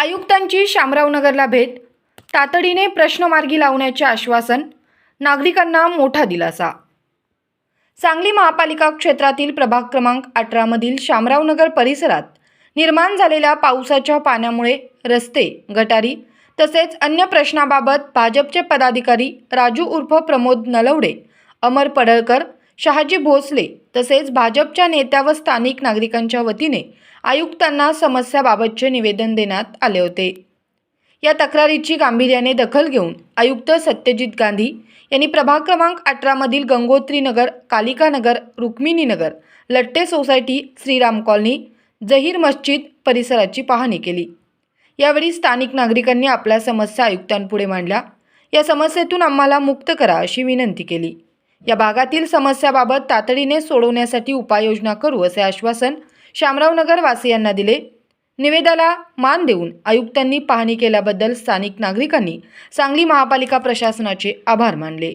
आयुक्तांची शामरावनगरला भेट तातडीने प्रश्न मार्गी लावण्याचे आश्वासन नागरिकांना मोठा दिलासा. सांगली महापालिका क्षेत्रातील प्रभाग क्रमांक अठरामधील शामरावनगर परिसरात निर्माण झालेल्या पावसाच्या पाण्यामुळे रस्ते गटारी तसेच अन्य प्रश्नाबाबत भाजपचे पदाधिकारी राजू उर्फ प्रमोद नलवडे अमर पडळकर शहाजी भोसले तसेच भाजपच्या नेत्या व स्थानिक नागरिकांच्या वतीने आयुक्तांना समस्याबाबतचे निवेदन देण्यात आले होते. या तक्रारीची गांभीर्याने दखल घेऊन आयुक्त सत्यजित गांधी यांनी प्रभाग क्रमांक अठरामधील गंगोत्री नगर कालिका नगर रुक्मिणी नगर लट्टे सोसायटी श्रीराम कॉलनी जहीर मस्जिद परिसराची पाहणी केली. यावेळी स्थानिक नागरिकांनी आपल्या समस्या आयुक्तांपुढे मांडल्या. या समस्येतून आम्हाला मुक्त करा अशी विनंती केली. या भागातील समस्याबाबत तातडीने सोडवण्यासाठी उपाययोजना करू असे आश्वासन शामराव वासियांना दिले. निवेदाला मान देऊन आयुक्तांनी पाहणी केल्याबद्दल स्थानिक नागरिकांनी सांगली महापालिका प्रशासनाचे आभार मानले.